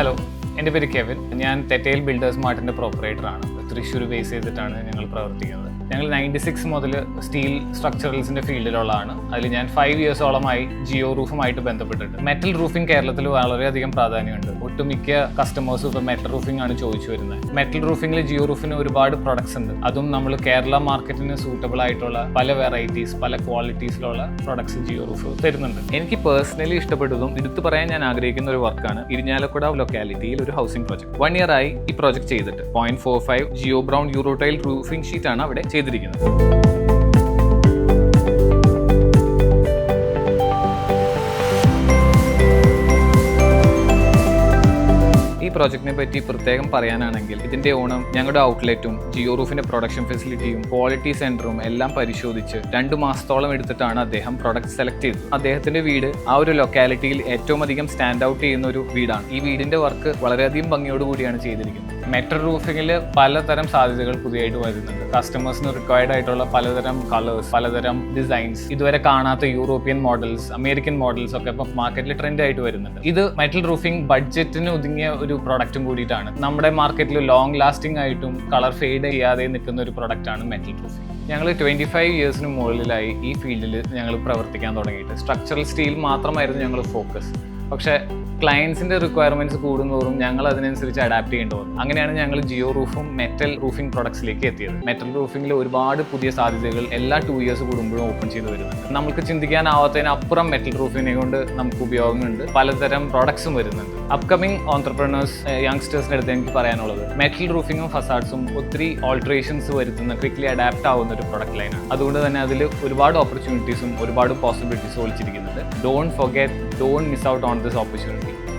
Hello എന്റെ പേര് Kevin ഞാൻ തെറ്റയിൽ ബിൽഡേഴ്സ് മാർട്ടിന്റെ പ്രോപ്പറേറ്ററാണ് തൃശ്ശൂർ ബേസ് ചെയ്തിട്ടാണ് ഞങ്ങൾ പ്രവർത്തിക്കുന്നത്. ഞങ്ങൾ നയന്റി സിക്സ് മുതൽ സ്റ്റീൽ സ്ട്രക്ചറൽസിന്റെ ഫീൽഡിലുള്ളതാണ്. അതിൽ ഞാൻ ഫൈവ് ഇയേഴ്സോളമായി ജിയോ റൂഫുമായിട്ട് ബന്ധപ്പെട്ടിട്ട്. മെറ്റൽ റൂഫിംഗ് കേരളത്തിൽ വളരെയധികം പ്രാധാന്യമുണ്ട്. ഒട്ടുമിക്ക കസ്റ്റമേഴ്സും ഇപ്പോൾ മെറ്റൽ റൂഫിംഗ് ആണ് ചോദിച്ചു വരുന്നത്. മെറ്റൽ റൂഫിംഗിൽ ജിയോ റൂഫിന് ഒരുപാട് പ്രൊഡക്ട്സ് ഉണ്ട്. അതും നമ്മൾ കേരള മാർക്കറ്റിന് സൂട്ടബിൾ ആയിട്ടുള്ള പല വെറൈറ്റീസ് പല ക്വാളിറ്റീസിലുള്ള പ്രൊഡക്ട്സ് ജിയോ റൂഫ് തരുന്നുണ്ട്. എനിക്ക് പേഴ്സണലി ഇഷ്ടപ്പെട്ടതും എടുത്തു പറയാൻ ഞാൻ ആഗ്രഹിക്കുന്ന ഒരു വർക്കാണ് ഇരിഞ്ഞാലക്കുട ലൊക്കാലിറ്റിയിൽ ഒരു ഹൗസിംഗ് പ്രോജക്ട് വൺ ഇയർ ആയി ഈ പ്രോജക്ട് ചെയ്തിട്ട്. Point four five Geo brown euro tile roofing sheet ആണ് അവിടെ ചെയ്തിരിക്കുന്നത്. ഈ പ്രോജക്റ്റിനെ പറ്റി പ്രത്യേകം പറയാനാണെങ്കിൽ ഇതിന്റെ ഓണം ഞങ്ങളുടെ ഔട്ട്ലെറ്റും ജിയോ റൂഫിന്റെ പ്രൊഡക്ഷൻ ഫെസിലിറ്റിയും ക്വാളിറ്റി സെന്ററും എല്ലാം പരിശോധിച്ച് രണ്ടു മാസത്തോളം എടുത്തിട്ടാണ് അദ്ദേഹം പ്രൊഡക്റ്റ് സെലക്ട് ചെയ്തത്. അദ്ദേഹത്തിന്റെ വീട് ആ ഒരു ലൊക്കാലിറ്റിയിൽ ഏറ്റവും അധികം സ്റ്റാൻഡ് ഔട്ട് ചെയ്യുന്ന ഒരു വീടാണ്. ഈ വീടിന്റെ വർക്ക് വളരെയധികം ഭംഗിയോടുകൂടിയാണ് ചെയ്തിരിക്കുന്നത്. മെറ്റൽ റൂഫിങ്ങിൽ പലതരം സാധ്യതകൾ പുതിയതായിട്ട് വരുന്നുണ്ട്. കസ്റ്റമേഴ്സിന് റിക്വയർഡ് ആയിട്ടുള്ള പലതരം കളേഴ്സ് പലതരം ഡിസൈൻസ് ഇതുവരെ കാണാത്ത യൂറോപ്യൻ മോഡൽസ് അമേരിക്കൻ മോഡൽസ് ഒക്കെ ഇപ്പം മാർക്കറ്റിൽ ട്രെൻഡ് ആയിട്ട് വരുന്നുണ്ട്. ഇത് മെറ്റൽ റൂഫിംഗ് ബഡ്ജറ്റിന് ഒതുങ്ങിയ ഒരു പ്രൊഡക്റ്റും കൂടിയിട്ടാണ്. നമ്മുടെ മാർക്കറ്റിൽ ലോങ് ലാസ്റ്റിംഗ് ആയിട്ടും കളർ ഫെയ്ഡ് ചെയ്യാതെ നിൽക്കുന്ന ഒരു പ്രൊഡക്റ്റാണ് മെറ്റൽ റൂഫിംഗ് ഞങ്ങൾ ട്വന്റി ഫൈവ് ഇയേഴ്സിന് മുകളിലായി ഈ ഫീൽഡിൽ ഞങ്ങൾ പ്രവർത്തിക്കാൻ തുടങ്ങിയിട്ട്. സ്ട്രക്ചറൽ സ്റ്റീൽ മാത്രമായിരുന്നു ഞങ്ങൾ ഫോക്കസ് പക്ഷേ ക്ലയൻസിന്റെ റിക്വയർമെന്റ്സ് കൂടുന്നതോറും ഞങ്ങൾ അതിനനുസരിച്ച് അഡാപ്റ്റ് ചെയ്യേണ്ടി വന്നു. അങ്ങനെയാണ് ഞങ്ങൾ ജിയോ റൂഫും മെറ്റൽ റൂഫിംഗ് പ്രൊഡക്ട്സിലേക്ക് എത്തിയത്. മെറ്റൽ റൂഫിംഗിൽ ഒരുപാട് പുതിയ സാധ്യതകൾ എല്ലാ ടു ഇയേഴ്സ് കൂടുമ്പോഴും ഓപ്പൺ ചെയ്ത് വരുന്നുണ്ട്. നമുക്ക് ചിന്തിക്കാനാവാത്തതിനപ്പുറം മെറ്റൽ റൂഫിനെ കൊണ്ട് നമുക്ക് ഉപയോഗമുണ്ട്. പലതരം പ്രോഡക്ട്സും വരുന്നുണ്ട്. അപ്കമിങ് ഓൺടർപ്രണേഴ്സ് യങ്സ്റ്റേഴ്സിന്റെ അടുത്ത് എനിക്ക് പറയാനുള്ളത്. മെറ്റൽ റൂഫിങ്ങും ഫസാഡ്സും ഒത്തിരി ഓൾട്രേഷൻസ് വരുത്തുന്ന ക്വിക്ലി അഡാപ്റ്റ് ആവുന്ന ഒരു പ്രൊഡക്റ്റ് ലൈനാണ് അതുകൊണ്ട് തന്നെ അതിൽ ഒരുപാട് ഓപ്പർച്യൂണിറ്റീസും ഒരുപാട് പോസിബിലിറ്റീസും ഒളിച്ചിരിക്കുന്നുണ്ട്. Don't forget don't miss out on this opportunity.